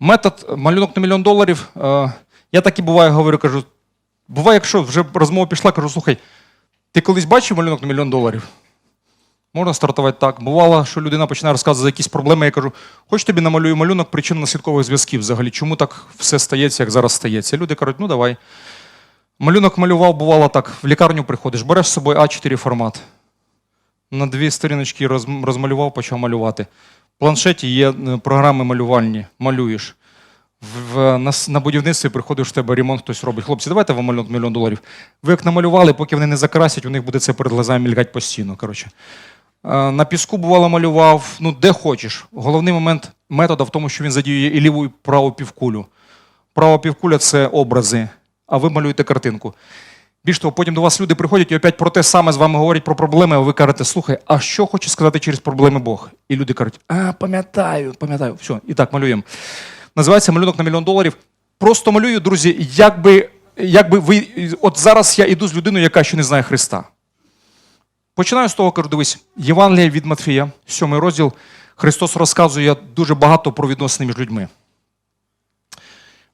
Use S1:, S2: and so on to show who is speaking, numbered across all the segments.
S1: Метод малюнок на мільйон доларів. е, Я так і буває говорю, кажу. Буває, якщо вже розмова пішла, кажу, слухай, ти колись бачив малюнок на мільйон доларів? Можна стартувати так. Бувало, що людина починає розказувати якісь проблеми. Я кажу, хоч тобі намалюю малюнок причинно-наслідкових зв'язків взагалі, чому так все стається, як зараз стається. Люди кажуть, ну давай. Малюнок малював, бувало так. В лікарню приходиш, береш з собою А4 формат. На дві сторіночки розмалював, почав малювати. Планшеті є е, програми малювальні, малюєш. В, на, на будівництві приходиш в тебе ремонт, хтось робить. Хлопці, давайте вам малюнок мільйон доларів. Ви як намалювали, поки вони не закрасять, у них буде це перед глазами мільгати постійно. Коротше. Е, На піску бувало малював, ну де хочеш. Головний момент метода в тому, що він задіює і ліву, і праву півкулю. Права півкуля це образи, а ви малюєте картинку. Більш того, потім до вас люди приходять і опять про те саме з вами говорять про проблеми, а ви кажете, слухай, а що хоче сказати через проблеми Бог? І люди кажуть, а, пам'ятаю, пам'ятаю. Все, і так малюємо. Називається малюнок на мільйон доларів. Просто малюю, друзі, якби, якби ви. От зараз я йду з людиною, яка ще не знає Христа. Починаю з того, кажу, дивись, Євангелія від Матфія, сьомий розділ. Христос розказує дуже багато про відносини між людьми.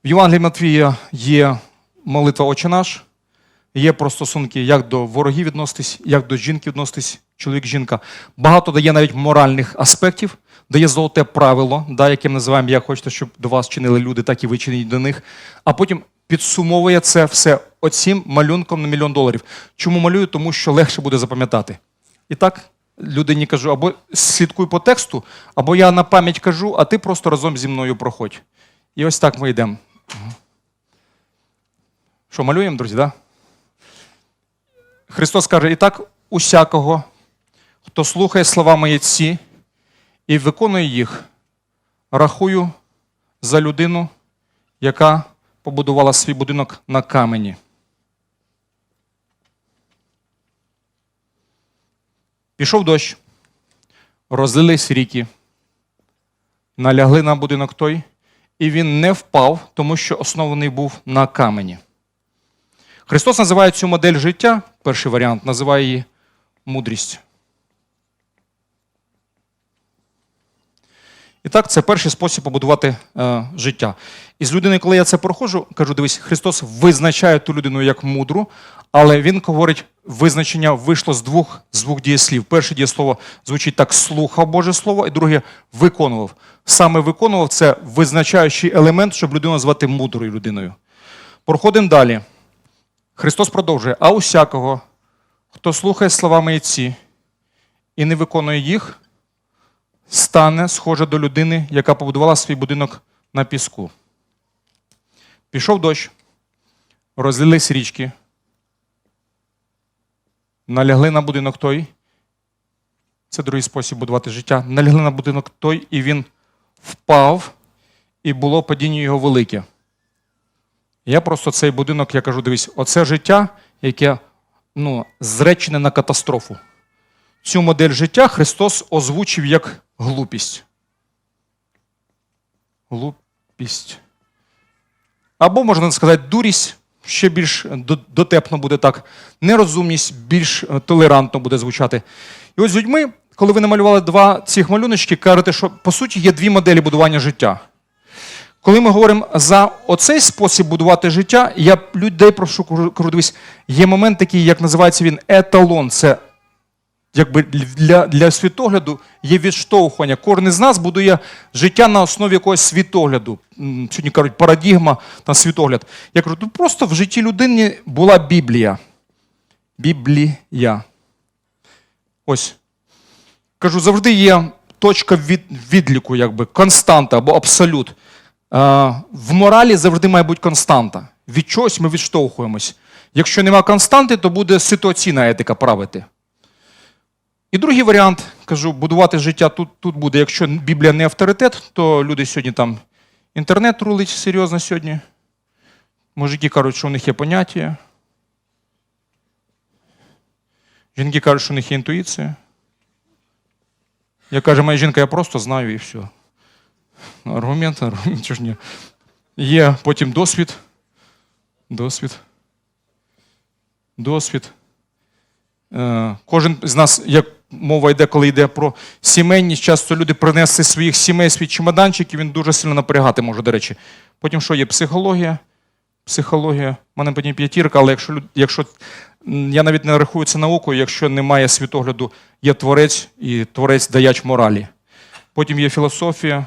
S1: В Євангелії Матвія є молитва Отче наш, є про стосунки, як до ворогів відноситись, як до жінки відноситись, чоловік-жінка. Багато дає навіть моральних аспектів, дає золоте правило, да, яке ми називаємо, як хочете, щоб до вас чинили люди, так і ви чиніть до них. А потім підсумовує це все оцім малюнком на мільйон доларів. Чому малюю? Тому що легше буде запам'ятати. І так людині кажу, або слідкуй по тексту, або я на пам'ять кажу, а ти просто разом зі мною проходь. І ось так ми йдемо. Що, малюємо, друзі, да? Христос каже: і так усякого, хто слухає слова мої ці і виконує їх, рахую за людину, яка побудувала свій будинок на камені. Пішов дощ, розлились ріки, налягли на будинок той, і він не впав, тому що оснований був на камені. Христос називає цю модель життя, перший варіант, називає її мудрість. І так, це перший спосіб побудувати е, життя. І з людиною, коли я це проходжу, кажу: дивись, Христос визначає ту людину як мудру, але Він говорить, визначення вийшло з двох, з двох дієслів. Перше дієслово звучить так: слухав Боже Слово, і друге виконував. Саме виконував це визначаючий елемент, щоб людину назвати мудрою людиною. Проходимо далі. Христос продовжує: а усякого, хто слухає слова мої ці і не виконує їх, стане схоже до людини, яка побудувала свій будинок на піску. Пішов дощ, розлились річки, налягли на будинок той. Це другий спосіб будувати життя. Налягли на будинок той, і він впав, і було падіння його велике. Я просто цей будинок, я кажу, дивись, оце життя, яке ну, зречене на катастрофу. Цю модель життя Христос озвучив як глупість. Глупість. Або, можна сказати, дурість, ще більш дотепно буде так. Нерозумність більш е, толерантно буде звучати. І ось з людьми, коли ви намалювали два цих малюночки, кажете, що по суті є дві моделі будування життя. Коли ми говоримо за оцей спосіб будувати життя, я людей прошу кажу, дивись, є момент такий, як називається він еталон. Це якби для, для світогляду є відштовхування. Кожен із нас будує життя на основі якогось світогляду. Сьогодні кажуть, парадігма та світогляд. Я кажу, ну просто в житті людини була Біблія. Біблія. Ось. Кажу, завжди є точка від, відліку, якби константа або абсолют. Е, в моралі завжди має бути константа. Від чогось ми відштовхуємось. Якщо нема константи, то буде ситуаційна етика правити. І другий варіант, кажу, будувати життя тут, тут буде. Якщо Біблія не авторитет, то люди сьогодні там інтернет рулить серйозно сьогодні. Мужики кажуть, що у них є поняття. Жінки кажуть, що у них є інтуїція. Я кажу, моя жінка, я просто знаю і все. Аргумент, аргумент, чого ж ні. Є потім досвід. Досвід. Досвід. Е, Кожен з нас, як мова йде, коли йде про сімейність. Часто люди принесли своїх сімей свій чемоданчик, і він дуже сильно напрягати може, до речі. Потім що є? Психологія. Психологія. У мене потім п'ятірка, але якщо, якщо я навіть не рахую це наукою, якщо немає світогляду, є творець і творець даяч моралі. Потім є філософія.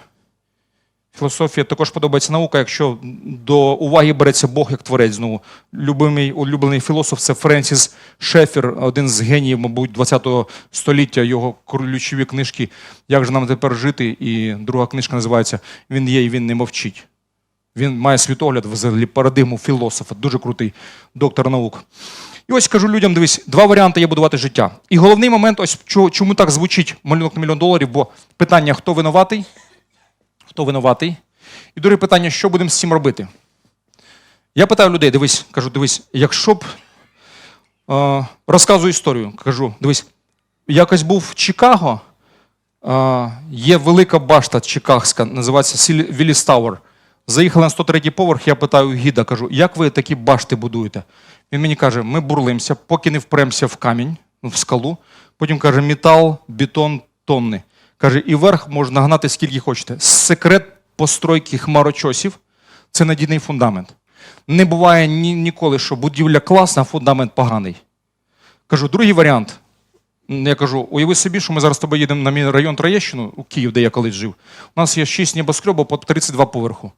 S1: Філософія також подобається наука, якщо до уваги береться Бог як творець знову. Любимий, улюблений філософ це Френсіс Шефер, один з геніїв, мабуть, ХХ століття. Його ключові книжки Як же нам тепер жити? І друга книжка називається Він є і він не мовчить. Він має світогляд, взагалі парадигму філософа, дуже крутий доктор наук. І ось кажу людям: дивись, два варіанти є будувати життя. І головний момент, ось чому так звучить малюнок на мільйон доларів, бо питання, хто винуватий, хто винуватий. І друге питання, що будемо з цим робити? Я питаю людей, дивись, кажу, дивись, якщо б е, розказую історію, кажу, дивись, якось був в Чикаго, е, є велика башта чикагська, називається Вілліс Тауер. Заїхали на 103 поверх, я питаю гіда, кажу, як ви такі башти будуєте? Він мені каже, ми бурлимося, поки не впремся в камінь, в скалу. Потім каже, метал, бетон, тонни. Каже, і верх можна гнати скільки хочете. Секрет постройки хмарочосів це надійний фундамент. Не буває ні, ніколи, що будівля класна, а фундамент поганий. Кажу, другий варіант. Я кажу, уяви собі, що ми зараз з тобою їдемо на мій район Троєщину, у Київ, де я колись жив. У нас є 6 небоскребів по 32 поверху.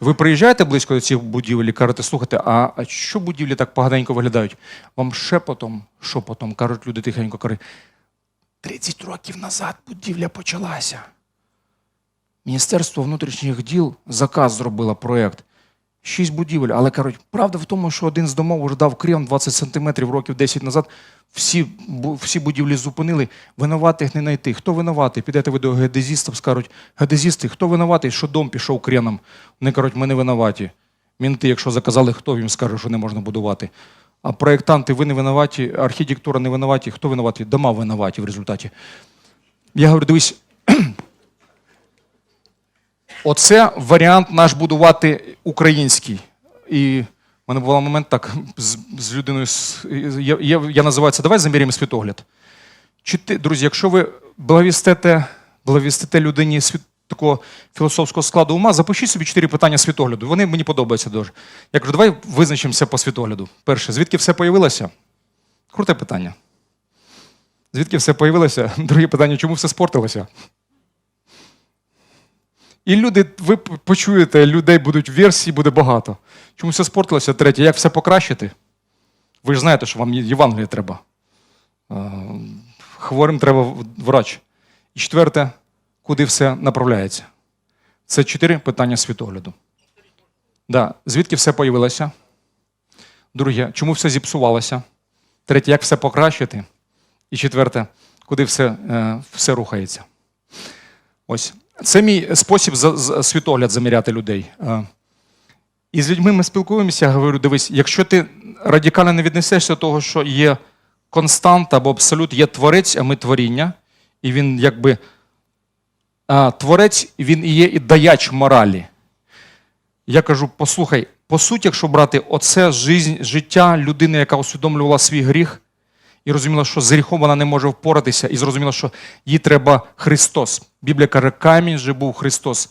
S1: Ви приїжджаєте близько до цих будівель і кажете, слухайте, а, а що будівлі так поганенько виглядають? Вам шепотом, шепотом, кажуть люди тихенько, кажуть, 30 років назад будівля почалася. Міністерство внутрішніх діл заказ зробило проєкт. Шість будівель, але кажуть, правда в тому, що один з домов вже дав крем 20 сантиметрів років 10 назад. Всі, всі будівлі зупинили, винуватих не знайти. Хто винуватий? Підете ви до геодезістів, скажуть, геодезісти, хто винуватий, що дом пішов креном? Вони кажуть, ми не винуваті. Мінти, якщо заказали, хто їм скаже, що не можна будувати. А проєктанти, ви не винуваті, архітектура не винуваті. Хто винуватий? Дома винуваті в результаті. Я говорю, дивись, Оце варіант наш будувати український. І в мене був момент так з, з людиною. Я, я, я називаю це Давай заміряємо світогляд. Чи ти, друзі, якщо ви благовістите людині світ, такого філософського складу ума, запишіть собі чотири питання світогляду. Вони мені подобаються дуже. Я кажу, давай визначимося по світогляду. Перше, звідки все появилося? Круте питання. Звідки все появилося? Друге питання, чому все спортилося? І люди, ви почуєте, людей будуть версії, буде багато. Чому все спортилося? Третє, як все покращити? Ви ж знаєте, що вам Євангеліє треба. Е, Хворим треба врач. І четверте, куди все направляється? Це чотири питання світогляду. Да. Звідки все появилося? Друге, чому все зіпсувалося? Третє, як все покращити? І четверте, куди все, е, все рухається? Ось. Це мій спосіб світогляд заміряти людей. Е, І з людьми ми спілкуємося, я говорю, дивись, якщо ти радикально не віднесешся до того, що є константа або абсолют, є творець, а ми творіння, і він якби творець, він і є і даяч моралі. Я кажу, послухай, по суті, якщо брати оце жизнь, життя людини, яка усвідомлювала свій гріх, і розуміла, що з гріхом вона не може впоратися, і зрозуміла, що їй треба Христос. Біблія каже, камінь же був Христос.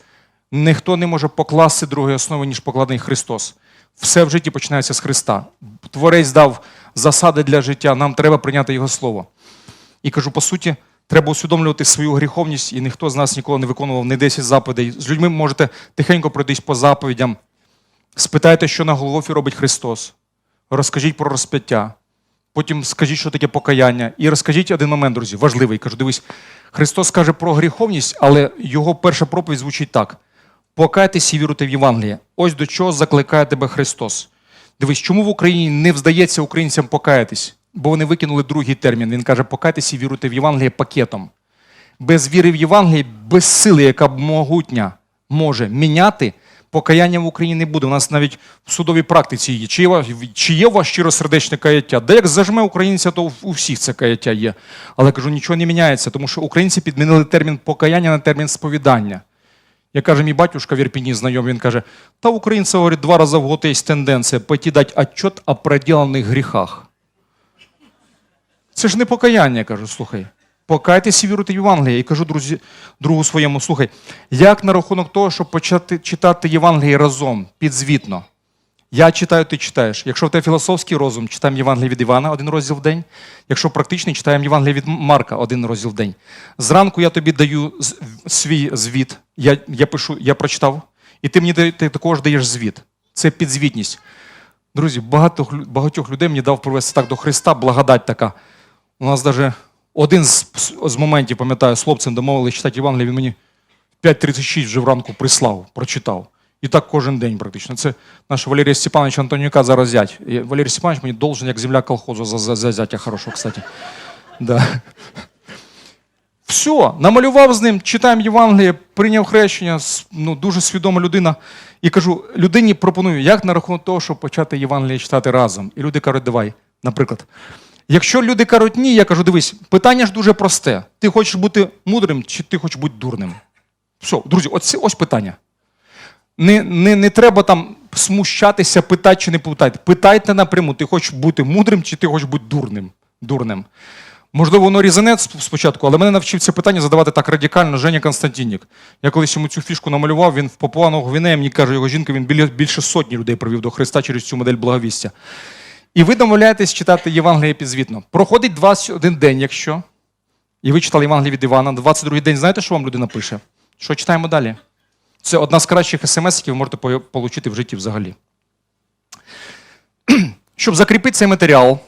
S1: Ніхто не може покласти другої основи, ніж покладений Христос. Все в житті починається з Христа. Творець дав засади для життя, нам треба прийняти Його Слово. І кажу, по суті, треба усвідомлювати свою гріховність, і ніхто з нас ніколи не виконував не 10 заповідей. З людьми можете тихенько пройтись по заповідям. Спитайте, що на Голгофі робить Христос. Розкажіть про розп'яття. Потім скажіть, що таке покаяння. І розкажіть один момент, друзі, важливий. Кажу, дивись, Христос каже про гріховність, але його перша проповідь звучить так: покайтесь і віруйте в Євангеліє. Ось до чого закликає тебе Христос. Дивись, чому в Україні не вдається українцям покаятись? Бо вони викинули другий термін. Він каже, покайтесь і віруйте в Євангеліє пакетом. Без віри в Євангеліє, без сили, яка могутня може міняти, покаяння в Україні не буде. У нас навіть в судовій практиці є. Чи є, чи є у вас щиросердечне каяття? Де як зажме українця, то у всіх це каяття є. Але кажу, нічого не міняється, тому що українці підмінили термін покаяння на термін сповідання. Я каже, мій батюшка в Ірпіні знайомий, він каже, та українці, говорить, два рази в год є тенденція пойти дати отчет о проделаних гріхах. Це ж не покаяння, я кажу, слухай. покайтеся і віруйте в Євангеліє. І кажу друзі, другу своєму, слухай, як на рахунок того, щоб почати читати Євангеліє разом, підзвітно? Я читаю, ти читаєш. Якщо в тебе філософський розум, читаємо Євангеліє від Івана один розділ в день. Якщо практичний, читаємо Євангеліє від Марка один розділ в день. Зранку я тобі даю свій звіт. Я, я пишу, я прочитав, і ти мені ти також даєш звіт. Це підзвітність. Друзі, багато, багатьох людей мені дав привести так до Христа, благодать така. У нас навіть один з, з моментів, пам'ятаю, з хлопцем домовилися читати Євангеліє, він мені в 5.36 вже вранку прислав, прочитав. І так кожен день практично. Це наш Валерій Степанович Антонюка зараз зять. Валерій Степанович мені должен як земля колхозу за, за, за зятя хорошого, кстати. Да. Все, намалював з ним, читаємо Євангеліє, прийняв хрещення, ну, дуже свідома людина. І кажу, людині пропоную, як на рахунок того, щоб почати Євангеліє читати разом. І люди кажуть, давай, наприклад. Якщо люди кажуть ні, я кажу, дивись, питання ж дуже просте. Ти хочеш бути мудрим чи ти хочеш бути дурним? Все, друзі, ось, ось питання. Не, не, не треба там смущатися, питати чи не питати. Питайте напряму, ти хочеш бути мудрим чи ти хочеш бути дурним. дурним. Можливо, воно різане спочатку, але мене навчив це питання задавати так радикально Женя Константинік. Я колись йому цю фішку намалював, він в Папуа Гвінеї, мені каже, його жінка, він більше сотні людей привів до Христа через цю модель благовістя. І ви домовляєтесь читати Євангеліє підзвітно. Проходить 21 день, якщо, і ви читали Євангеліє від Івана, 22 день, знаєте, що вам людина пише? Що читаємо далі? Це одна з кращих смс, які ви можете отримати в житті взагалі. Щоб закріпити цей матеріал,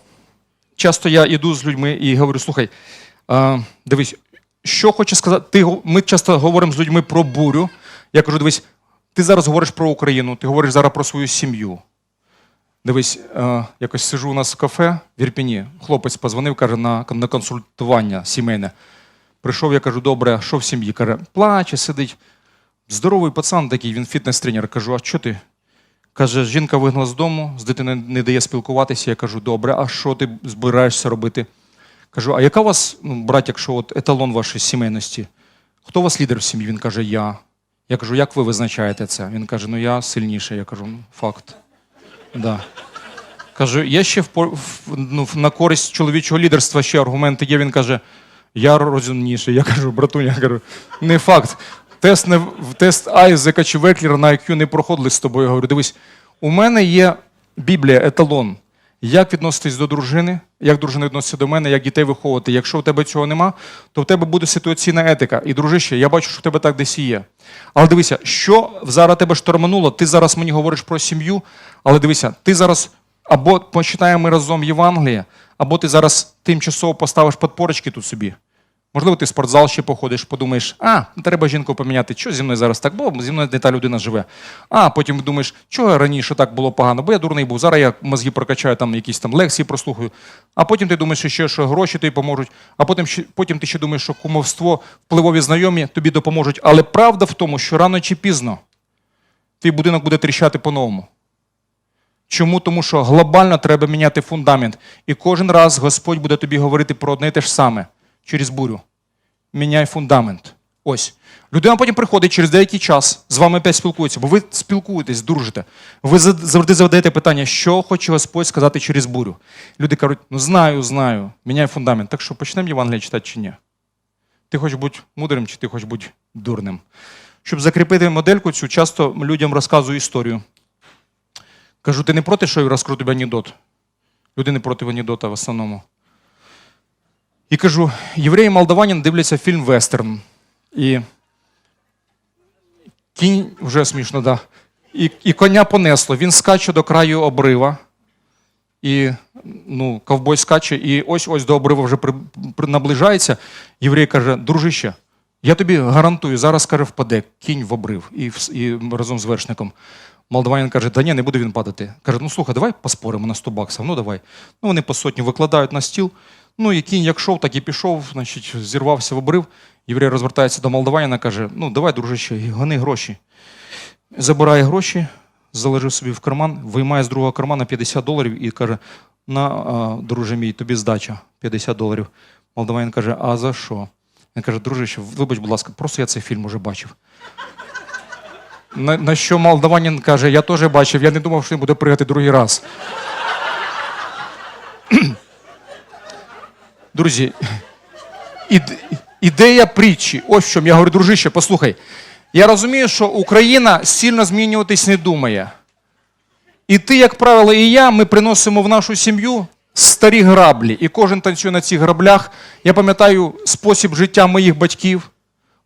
S1: часто я йду з людьми і говорю: слухай, дивись, що хоче сказати. Ти, ми часто говоримо з людьми про бурю. Я кажу: дивись, ти зараз говориш про Україну, ти говориш зараз про свою сім'ю. Дивись, е, якось сижу у нас в кафе в Ірпіні. Хлопець позвонив, каже, на, на консультування сімейне. Прийшов, я кажу, добре, що в сім'ї? Каже, плаче, сидить. Здоровий пацан такий, він фітнес-тренер. Кажу, а що ти? Каже, жінка вигнала з дому, з дитиною не дає спілкуватися. Я кажу, добре, а що ти збираєшся робити? Кажу, а яка у вас, ну, брат, якщо от еталон вашої сімейності? Хто у вас лідер в сім'ї? Він каже, я. Я кажу, як ви визначаєте це? Він каже, ну я сильніший. Я кажу, ну, факт. Да. Кажу, є ще в, ну, на користь чоловічого лідерства ще аргументи є. Він каже, я розумніший. Я кажу, братуня, кажу, не факт. Тест, не, тест Айзека чи Веклера на IQ не проходили з тобою. Я говорю, дивись, у мене є Біблія, еталон. Як відноситись до дружини, як дружина відноситься до мене, як дітей виховувати. Якщо в тебе цього нема, то в тебе буде ситуаційна етика. І, дружище, я бачу, що в тебе так десь і є. Але дивися, що зараз тебе штормануло, ти зараз мені говориш про сім'ю, але дивися, ти зараз або почитаємо разом Євангеліє, або ти зараз тимчасово поставиш подпорочки тут собі. Можливо, ти в спортзал ще походиш, подумаєш, а, треба жінку поміняти, що зі мною зараз так, бо зі мною не та людина живе. А потім думаєш, чого раніше так було погано, бо я дурний був, зараз я мозги прокачаю, там якісь там лекції прослухаю. А потім ти думаєш, ще, що гроші тобі поможуть, а потім, потім ти ще думаєш, що кумовство, впливові знайомі тобі допоможуть. Але правда в тому, що рано чи пізно твій будинок буде тріщати по-новому. Чому? Тому що глобально треба міняти фундамент. І кожен раз Господь буде тобі говорити про одне і те ж саме через бурю. Міняй фундамент. Ось. Людина потім приходить через деякий час, з вами опять спілкується, бо ви спілкуєтесь, дружите. Ви завжди задаєте питання, що хоче Господь сказати через бурю. Люди кажуть, ну знаю, знаю, міняй фундамент. Так що почнемо Євангелія читати чи ні? Ти хочеш бути мудрим, чи ти хочеш бути дурним? Щоб закріпити модельку цю, часто людям розказую історію. Кажу, ти не проти, що я розкрию тобі анекдот? Люди не проти анекдота в основному. І кажу: євреї молдаванин дивляться фільм Вестерн. І кінь вже смішно, да. І, і коня понесло. Він скаче до краю обрива. І ну, ковбой скаче, і ось ось до обрива вже при, при- наближається. Єврей каже: дружище, я тобі гарантую, зараз каже, впаде кінь в обрив і, і разом з вершником. Молдаванин каже, да ні, не буде він падати. Каже, ну слухай, давай поспоримо на 100 баксів. Ну давай. Ну вони по сотні викладають на стіл. Ну і кінь як шов, так і пішов, значить, зірвався в обрив. Єврей розвертається до молдаванина, каже: ну давай, дружище, гони гроші. Забирає гроші, заложив собі в карман, виймає з другого кармана 50 доларів і каже: на, друже мій, тобі здача 50 доларів. Молдаванин каже, а за що? Він каже, дружище, вибач, будь ласка, просто я цей фільм уже бачив. На, на що молдаванин каже, я теж бачив, я не думав, що він буде пригати другий раз. Друзі, Ідея притчі. Ось чому. Я говорю, дружище, послухай. Я розумію, що Україна сильно змінюватись не думає. І ти, як правило, і я, ми приносимо в нашу сім'ю старі граблі. І кожен танцює на цих граблях. Я пам'ятаю спосіб життя моїх батьків,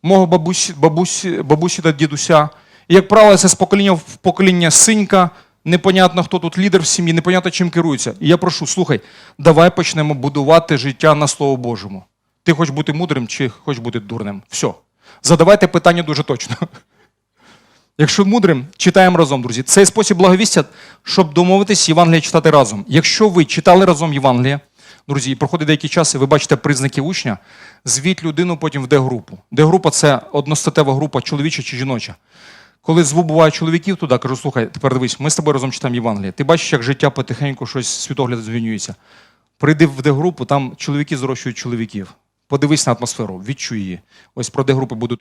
S1: мого бабусі, бабусі, бабусі та дідуся. І, як правило, це з покоління в покоління синька, непонятно, хто тут лідер в сім'ї, непонятно чим керується. І я прошу, слухай, давай почнемо будувати життя на Слово Божому. Ти хочеш бути мудрим чи хочеш бути дурним? Все. Задавайте питання дуже точно. Якщо мудрим, читаємо разом, друзі. Цей спосіб благовістя, щоб домовитись Євангелія читати разом. Якщо ви читали разом Євангелія, друзі, і проходить деякий час, і ви бачите признаки учня, звіть людину потім в Д-групу. Д-група це одностатева група, чоловіча чи жіноча. Коли зву буває чоловіків туди, кажу, слухай, тепер дивись, ми з тобою разом читаємо Євангеліє. Ти бачиш, як життя потихеньку щось світогляд змінюється. Прийди в Д-групу, там чоловіки зрощують чоловіків. Подивись на атмосферу, відчуй її. Ось про Д-групи будуть.